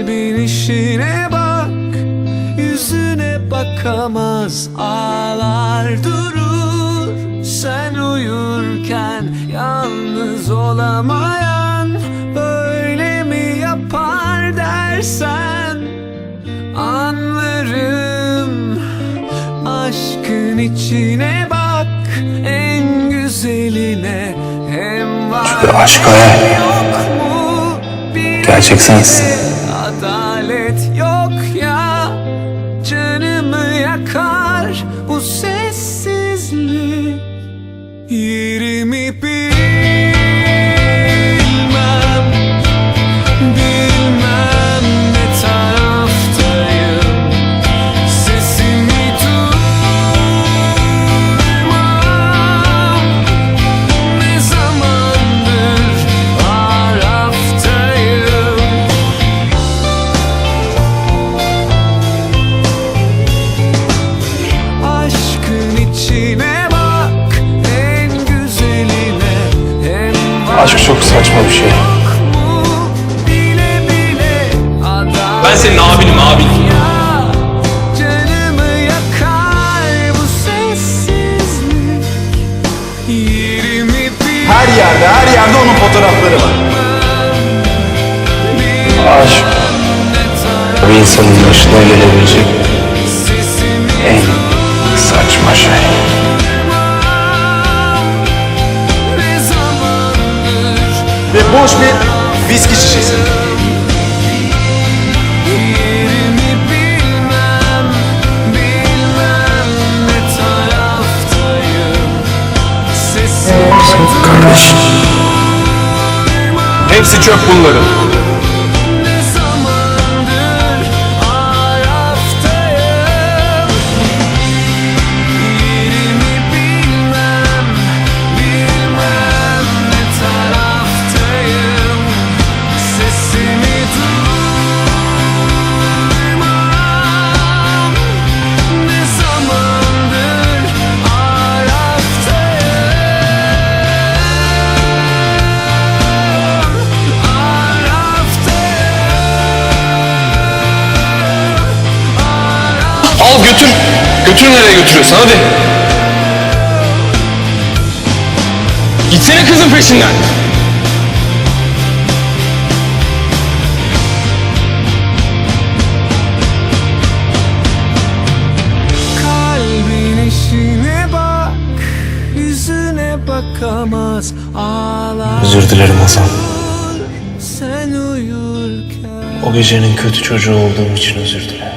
Kalbin işine bak Yüzüne bakamaz Ağlar durur Sen uyurken Yalnız olamayan Böyle mi yapar dersen Anlarım Aşkın içine bak En güzeline Hem var aşk? Bir Gerçek sensin. Yakar bu sessizlik Aşk çok saçma bir şey. Ben senin abinim abin. Her yerde, her yerde onun fotoğrafları var. Aşk bir insanın başına gelebilecek en saçma şey. Viski şişesi. Kardeş. Hepsi çöp bunların. Götür. Götür nereye götürüyorsan hadi. Gitsene kızın peşinden. Kalbin işine bak Yüzüne bakamaz Ağlar Özür dilerim Hasan. Sen uyurken O gecenin kötü çocuğu olduğum için özür dilerim.